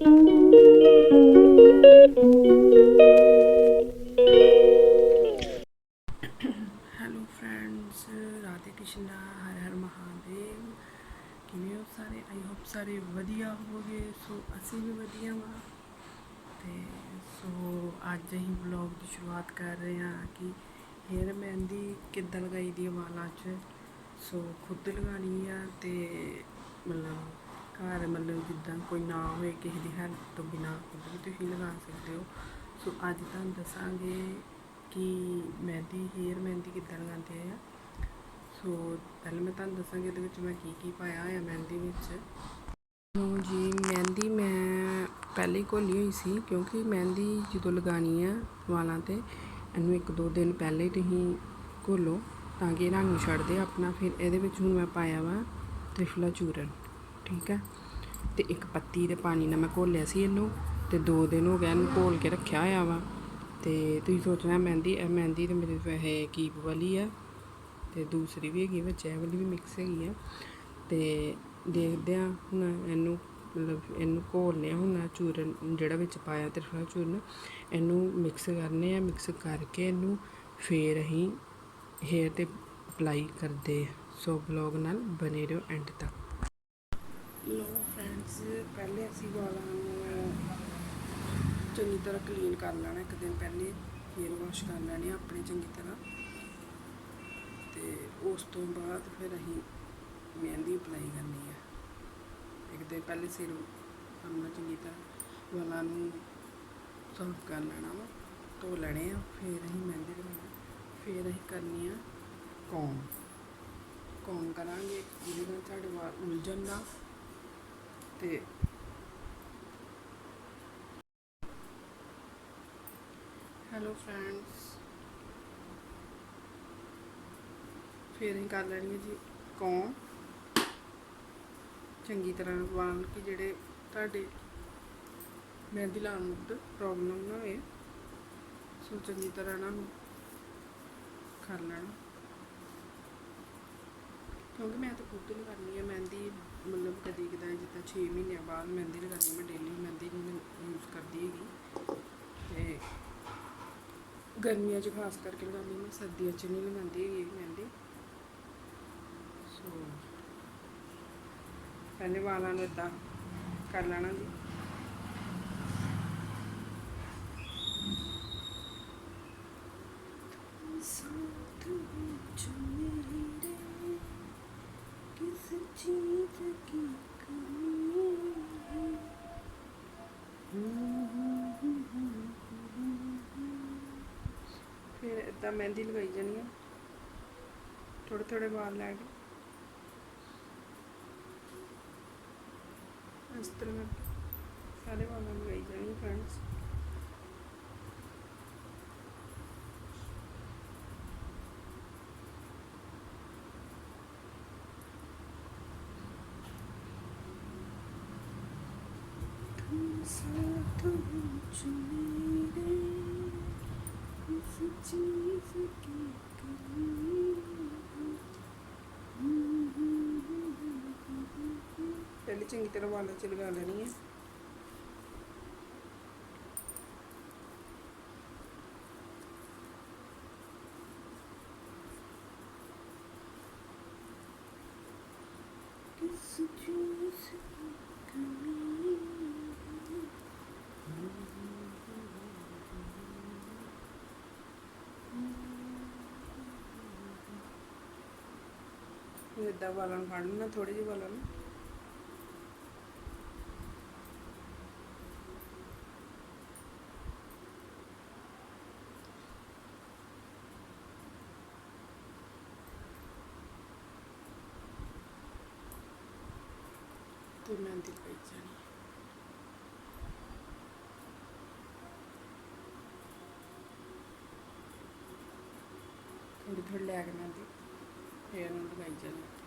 Hello friends Radhe Krishna Har Har Mahadev ਕਿਵੇਂ ਹੋ ਸਾਰੇ? ਆਈ ਹੋਪ ਸਾਰੇ ਵਧੀਆ ਹੋਵੋਗੇ। ਸੋ ਅਸੀਂ ਵੀ ਵਧੀਆ ਵਾਂ। ਤੇ ਸੋ ਅੱਜ ਅਸੀਂ ਵਲੌਗ ਦੀ ਸ਼ੁਰੂਆਤ ਕਰ ਰਹੇ ਹਾਂ ਕਿ ਹੇਅਰ ਮਹਿੰਦੀ ਕਿੱਦਾਂ ਲਗਾਈ ਦੀ ਹੈ ਵਾਲਾਂ 'ਚ। ਸੋ ਖੁਦ ਲਗਾਉਣੀ ਆ ਤੇ ਮਤਲਬ ਘਰ ਮਤਲਬ ਜਿੱਦਾਂ ਕੋਈ ਨਾ ਹੋਏ ਕਿਸੇ ਦੀ ਹੈਲਪ ਤੋਂ ਬਿਨਾ ਖੁਦ ਵੀ ਤੁਸੀਂ ਲਗਾ ਸਕਦੇ ਹੋ। ਸੋ ਅੱਜ ਤੁਹਾਨੂੰ ਦੱਸਾਂਗੇ ਕਿ ਮਹਿੰਦੀ, ਹੇਅਰ ਮਹਿੰਦੀ ਕਿੱਦਾਂ ਲਗਾਉਂਦੇ ਆ। ਸੋ ਪਹਿਲਾਂ ਮੈਂ ਤੁਹਾਨੂੰ ਦੱਸਾਂਗੀ ਇਹਦੇ ਵਿੱਚ ਮੈਂ ਕੀ ਕੀ ਪਾਇਆ ਹੋਇਆ ਮਹਿੰਦੀ ਵਿੱਚ। ਲਓ ਜੀ, ਮਹਿੰਦੀ ਮੈਂ ਪਹਿਲੇ ਘੋਲੀ ਹੋਈ ਸੀ ਕਿਉਂਕਿ ਮਹਿੰਦੀ ਜਦੋਂ ਲਗਾਣੀ ਆ ਵਾਲਾਂ ਤੇ, ਇਹਨੂੰ ਇੱਕ ਦੋ ਦਿਨ ਪਹਿਲੇ ਤੁਸੀਂ ਘੋਲੋ ਤਾਂ ਕਿ ਇਹ ਰੰਗ ਛੱਡਦੇ ਆਪਣਾ। ਫਿਰ ਇਹਦੇ ਵਿੱਚ ਹੁਣ ਮੈਂ ਪਾਇਆ ਵਾ ਤ੍ਰਿਫਲਾ ਚੂਰਨ। ਠੀਕ ਹੈ? ਤੇ ਇੱਕ ਪੱਤੀ ਦੇ ਪਾਣੀ ਨਾਲ ਮੈਂ ਘੋਲਿਆ ਸੀ ਇਹਨੂੰ ਤੇ ਦੋ ਦਿਨ ਹੋ ਗਏ ਇਹਨੂੰ ਘੋਲ ਕੇ ਰੱਖਿਆ ਹੋਇਆ ਵਾ। ਤੇ ਤੁਸੀਂ ਸੋਚਣਾ ਮਹਿੰਦੀ, ਇਹ ਮਹਿੰਦੀ ਤੇ ਮੇਰੇ ਵੈਸੇ ਕੀਪ ਵਾਲੀ ਆ ਤੇ ਦੂਸਰੀ ਵੀ ਹੈਗੀ ਵਿੱਚ ਇਹ ਵਾਲੀ ਵੀ ਮਿਕਸ ਹੈਗੀ ਆ। ਤੇ ਦੇਖਦੇ ਆ ਹੁਣ ਇਹਨੂੰ, ਮਤਲਬ ਇਹਨੂੰ ਘੋਲਨੇ ਆ, ਹੁਣ ਚੂਰਨ ਜਿਹੜਾ ਵਿੱਚ ਪਾਇਆ ਤ੍ਰਿਫਲਾ ਚੂਰਨ, ਇਹਨੂੰ ਮਿਕਸ ਕਰਨੇ ਆ ਮਿਕਸ ਕਰਕੇ ਇਹਨੂੰ ਫੇਰ ਅਸੀਂ ਹੇਅਰ ਤੇ ਅਪਲਾਈ ਕਰਦੇ ਸੋ ਬਲੌਗ ਨਾਲ ਬਨੇ ਰਹੋ ਐਂਡ ਤੱਕ। ਲੋ ਫਰੈਂਡਸ ਪਹਿਲੇ ਅਸੀਂ ਵਾਲਾਂ ਨੂੰ ਚੰਗੀ ਤਰ੍ਹਾਂ ਕਲੀਨ ਕਰ ਲੈਣਾ ਇੱਕ ਦਿਨ ਪਹਿਲੇ ਫੇਰ ਵਾਸ਼ ਕਰ ਲੈਣੇ ਆਪਣੇ ਚੰਗੀ ਤਰ੍ਹਾਂ। ਤੇ ਉਸ ਤੋਂ ਬਾਅਦ ਫਿਰ ਅਸੀਂ ਮਹਿੰਦੀ ਅਪਲਾਈ ਕਰਨੀ ਹੈ ਇੱਕ ਦਿਨ ਪਹਿਲੇ ਸਿਰ ਆਪਣਾ ਚੰਗੀ ਤਰ੍ਹਾਂ ਵਾਲਾਂ ਨੂੰ ਸਾਫ਼ ਕਰ ਲੈਣਾ ਵਾ ਧੋ ਲੈਣੇ ਆ ਫਿਰ ਅਸੀਂ ਮਹਿੰਦੀ ਲਗਾਉਣਾ ਫਿਰ ਅਸੀਂ ਕਰਨੀ ਆ ਕੌਮ ਕੌਮ ਕਰਾਂਗੇ? ਜਿਹਦੇ ਨਾਲ ਤੁਹਾਡੇ ਵਾਲ ਉਲਝਣ ਨਾ ਤੇ ਹੈਲੋ ਫਰੈਂਡਸ ਫਿਰ ਅਸੀਂ ਕਰ ਲੈਣੀ ਹੈ ਜੀ ਕੌਮ ਚੰਗੀ ਤਰ੍ਹਾਂ ਵਾਲ ਕਿ ਜਿਹੜੇ ਤੁਹਾਡੇ ਮਹਿੰਦੀ ਲਾਉਣ ਨੂੰ ਪ੍ਰੋਬਲਮ ਨਾ ਹੋਏ। ਸੋ ਚੰਗੀ ਤਰ੍ਹਾਂ ਇਹਨਾਂ ਨੂੰ ਕਰ ਲੈਣਾ। ਕਿਉਂਕਿ ਮੈਂ ਤਾਂ ਖੁਦ ਲਗਾਉਣੀ ਹਾਂ ਮਹਿੰਦੀ ਮਤਲਬ ਕਦੀ ਕਦਾਈ ਜਿੱਦਾਂ 6 ਮਹੀਨਿਆਂ ਬਾਅਦ ਮਹਿੰਦੀ ਲਗਾਉਣੀ ਮੈਂ ਡੇਲੀ ਮਹਿੰਦੀ ਨਹੀਂ ਯੂਜ਼ ਕਰਦੀ ਹੈਗੀ। ਤੇ ਗਰਮੀਆਂ 'ਚ ਖਾਸ ਕਰਕੇ ਲਗਾਉਂਦੀ ਮੈਂ, ਸਰਦੀਆਂ 'ਚ ਨਹੀਂ ਲਗਾਉਂਦੀ ਹੈਗੀ ਮਹਿੰਦੀ। ਸੋ ਪਹਿਲੇ ਵਾਲਾਂ ਨੂੰ ਇਦਾਂ ਕਰ ਲੈਣਾ ਜੀ। ਤਾਂ ਮਹਿੰਦੀ ਲਗਾਈ ਜਾਣੀ ਆ ਥੋੜੇ ਥੋੜੇ ਵਾਲ ਲੈ ਕੇ ਇਸ ਤਰ੍ਹਾਂ ਮੈਂ ਸਾਰੇ ਵਾਲਾਂ ਨੂੰ ਲਗਾਈ ਜਾਣੀ friends Come so don't you need it? कमी ਪਹਿਲੇ ਚੰਗੀ ਤਰ੍ਹਾਂ ਇਦਾਂ ਵਾਲਾਂ ਨੂੰ ਫੜ ਲੈਣਾ ਥੋੜੇ ਜਿਹੇ ਵਾਲਾਂ ਨੂੰ ਤੇ ਮਹਿੰਦੀ ਪਈ ਜਾਣੀ। ਥੋੜੀ ਥੋੜੀ ਲੈ ਕੇ ਮਹਿੰਦੀ ਫੇਰ ਉਹਨੂੰ ਲਗਾਈ ਜਾਣੀ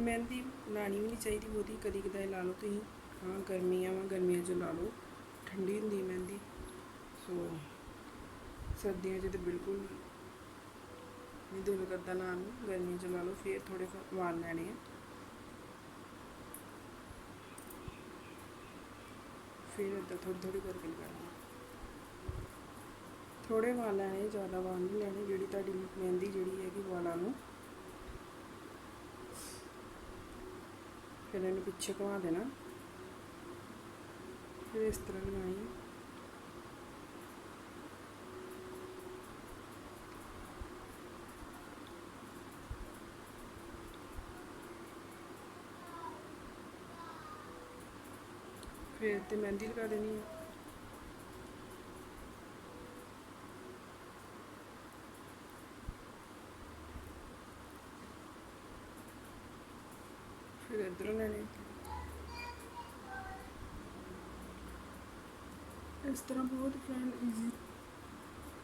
ਮਹਿੰਦੀ ਲਾਣੀ ਵੀ ਨਹੀਂ ਚਾਹੀਦੀ ਬਹੁਤੀ ਕਦੀ ਕਦਾਈ ਲਾ ਲਓ ਤੁਸੀਂ। ਹਾਂ, ਗਰਮੀਆਂ ਵਾ, ਗਰਮੀਆਂ 'ਚ ਲਾ ਲਓ। ਠੰਡੀ ਹੁੰਦੀ ਮਹਿੰਦੀ। ਸੋ, ਸਰਦੀਆਂ 'ਚ ਤਾਂ ਬਿਲਕੁਲ ਨਹੀਂ ਦਿਲ ਕਰਦਾ ਲਾਉਣ ਨੂੰ। ਗਰਮੀਆਂ 'ਚ ਲਾ ਲਓ, ਫਿਰ ਥੋੜੇ ਵਾਲ ਲੈਣੇ ਆ। ਫਿਰ ਏਦਾਂ ਥੋੜੀ ਥੋੜੀ ਕਰਕੇ ਲਗਾਉਣੀ ਥੋੜੇ ਵਾਲ ਲੈਣੇ, ਜ਼ਿਆਦਾ ਵਾਲ ਨਹੀਂ ਲੈਣੇ। ਜਿਹੜੀ ਤੁਹਾਡੀ ਮਹਿੰਦੀ ਜਿਹੜੀ ਹੈਗੀ ਵਾਲਾਂ ਨੂੰ। ਫਿਰ ਇਹਨੂੰ ਪਿੱਛੇ ਘੁਮਾ ਦੇਣਾ। ਫਿਰ ਇਸ ਤਰ੍ਹਾਂ ਲਗਾਣੀ ਫਿਰ ਤੇ ਮਹਿੰਦੀ ਲਗਾ ਦੇਣੀ ਹੈ ਫਿਰ ਇਧਰੋਂ ਇਸ ਤਰ੍ਹਾਂ ਬਹੁਤ ਫਰੈਂਡ ਈਜ਼ੀ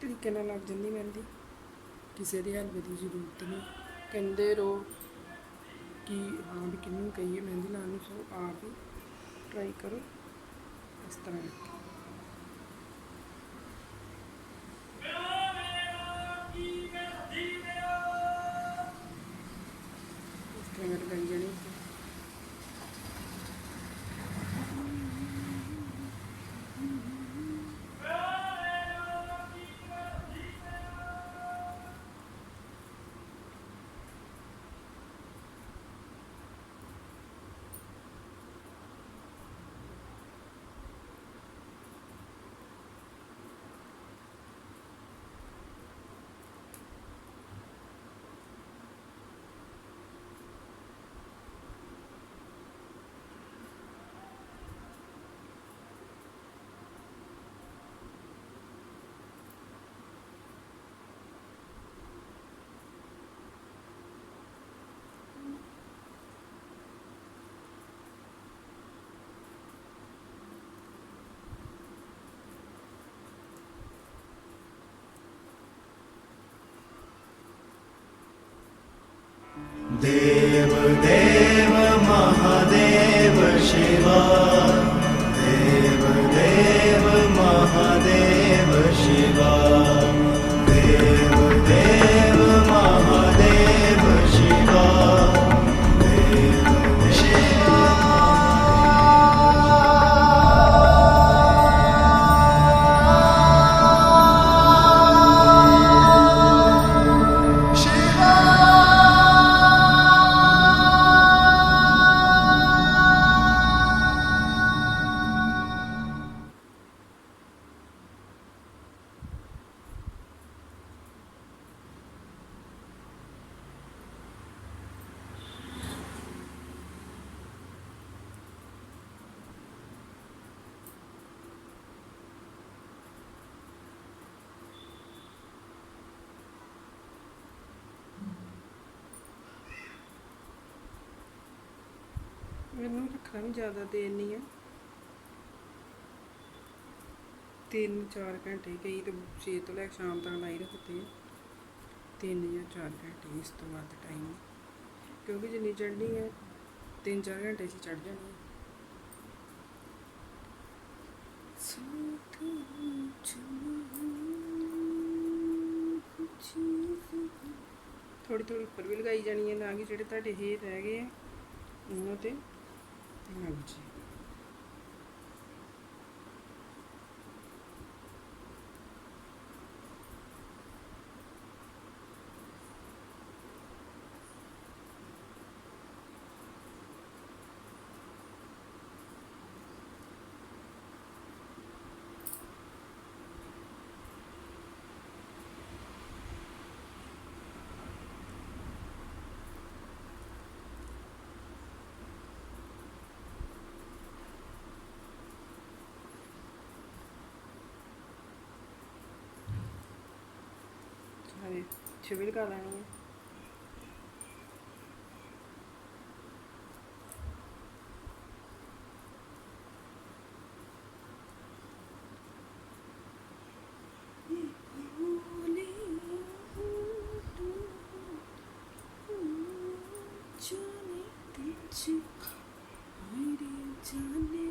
ਤਰੀਕੇ ਨਾਲ ਲੱਗ ਜਾਂਦੀ ਮਹਿੰਦੀ। ਕਿਸੇ ਦੀ ਹੈਲਪ ਦੀ ਜ਼ਰੂਰਤ ਨਹੀਂ। ਕਹਿੰਦੇ ਰਹੋ ਕਿ ਹਾਂ ਵੀ ਕਿਹਨੂੰ ਕਹੀਏ, ਮਹਿੰਦੀ ਲਾਉਣ ਨੂੰ ਸੋ ਆਪ ਹੀ ਟਰਾਈ ਕਰੋ। ਇਸ ਤਰ੍ਹਾਂ। Deus. ਮੈਨੂੰ ਰੱਖਣਾ ਵੀ ਜ਼ਿਆਦਾ ਦੇਰ ਨਹੀਂ ਹੈ। ਤਿੰਨ ਚਾਰ ਘੰਟੇ ਕਈ ਤਾਂ ਛੇ ਤੋਂ ਲੈ ਕੇ ਸ਼ਾਮ ਤੱਕ ਲਾਈ ਰੱਖਦੇ ਆ। ਤਿੰਨ ਜਾਂ ਚਾਰ ਘੰਟੇ ਇਸ ਤੋਂ ਵੱਧ ਟਾਈਮ ਕਿਉਂਕਿ ਜਿੰਨੀ ਚੜ੍ਹਨੀ ਹੈ, ਤਿੰਨ ਚਾਰ ਘੰਟੇ 'ਚ ਚੜ੍ਹ ਜਾਣੀ ਹੈ। ਥੋੜੀ ਥੋੜੀ ਉੱਪਰ ਵੀ ਲਗਾਈ ਜਾਣੀ ਹੈ, ਨਾ ਕਿ ਜਿਹੜੇ ਤੁਹਾਡੇ ਹੇਠ ਰਹਿ ਗਏ ਆ, ਉਹਨਾਂ ਤੇ। ਲੱਗ ਹਲੇ ਛਿਵਲ ਕਰ ਲੈਣੀ ਹੈ जाने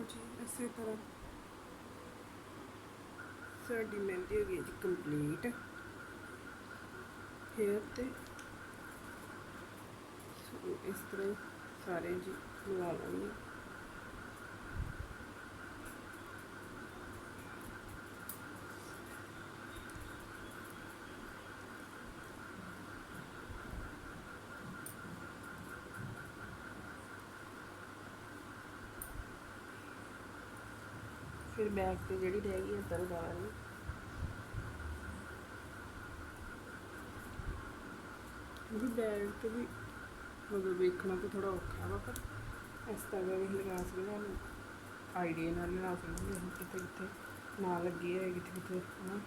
ਲੋ ਜੀ ਇਸੇ ਤਰ੍ਹਾਂ। ਸਾਡੀ ਮਹਿੰਦੀ ਹੋ ਗਈ ਜੀ ਕੰਪਲੀਟ ਹੇਅਰ ਤੇ ਇਸ ਤਰ੍ਹਾਂ ਸਾਰੇ ਜੀ ਲਗਾ ਲਾਂਗੇ। ਫਿਰ ਬੈਗ ਤੇ ਜਿਹੜੀ ਰਹਿ ਗਈ ਅੰਦਰ ਲਗਾ ਲਾਂਗੇ ਵੀ ਬੈਗ ਤੇ ਵੀ ਮਤਲਬ ਵੇਖਣਾ ਤਾਂ ਥੋੜਾ ਔਖਾ ਵਾ, ਪਰ ਇਸ ਤਰ੍ਹਾਂ ਵੀ ਲਗਾ ਸਕਦੇ ਹਾਂ ਆਈਡੀਆ ਨਾਲ ਲਗਾ ਸਕਦੇ ਹਾਂ ਕਿੱਥੇ ਕਿਤੇ ਨਾ ਲੱਗੀ ਹੈ ਕਿੱਥੇ ਕਿਤੇ ਹਨਾ।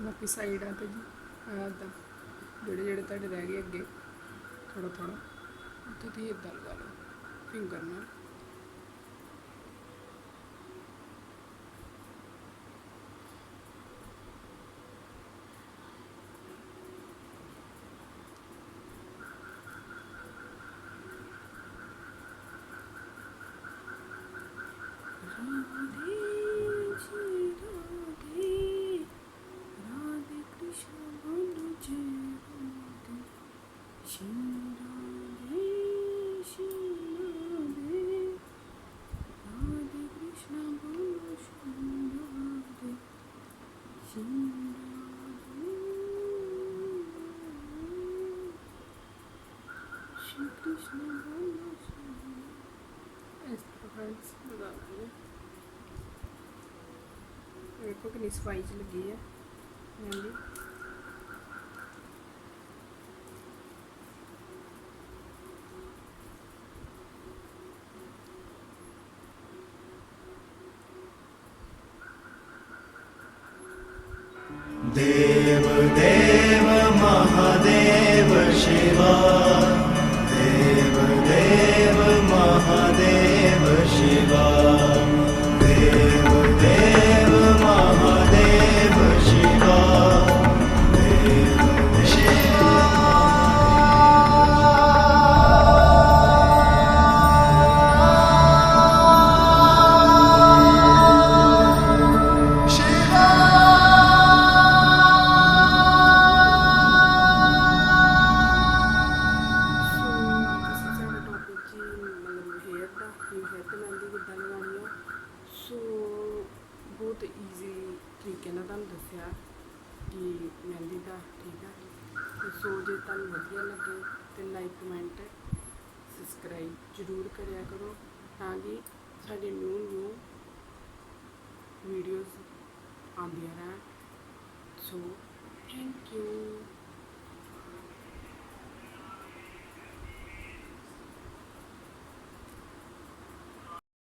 ਬਾਕੀ ਸਾਈਡਾਂ ਤੇ ਜੀ ਆਹ ਜਿਹੜੇ ਜਿਹੜੇ ਤੁਹਾਡੇ ਰਹਿ ਗਏ ਅੱਗੇ ਥੋੜਾ ਥੋੜਾ ਉੱਥੇ ਤੁਸੀਂ ਇਦਾਂ ਲਗਾ ਲਓ ਫਿੰਗਰ ਨਾਲ। Ecco che li sfai le ghie. Quindi... Deus. ਤਰੀਕੇ ਨਾਲ ਤੁਹਾਨੂੰ ਦੱਸਿਆ ਕਿ ਮਹਿੰਦੀ ਦਾ, ਠੀਕ ਆ? ਤੇ ਸੋ ਜੇ ਤੁਹਾਨੂੰ ਵਧੀਆ ਲੱਗੇ ਤੇ ਲਾਈਕ ਕਮੈਂਟ ਸਬਸਕ੍ਰਾਈਬ ਜ਼ਰੂਰ ਕਰਿਆ ਕਰੋ ਤਾਂ ਕਿ ਸਾਡੇ ਨਿਊ ਨਿਊ ਵੀਡੀਓਜ਼ ਆਉਂਦੀਆਂ ਰਹਿਣ। So thank you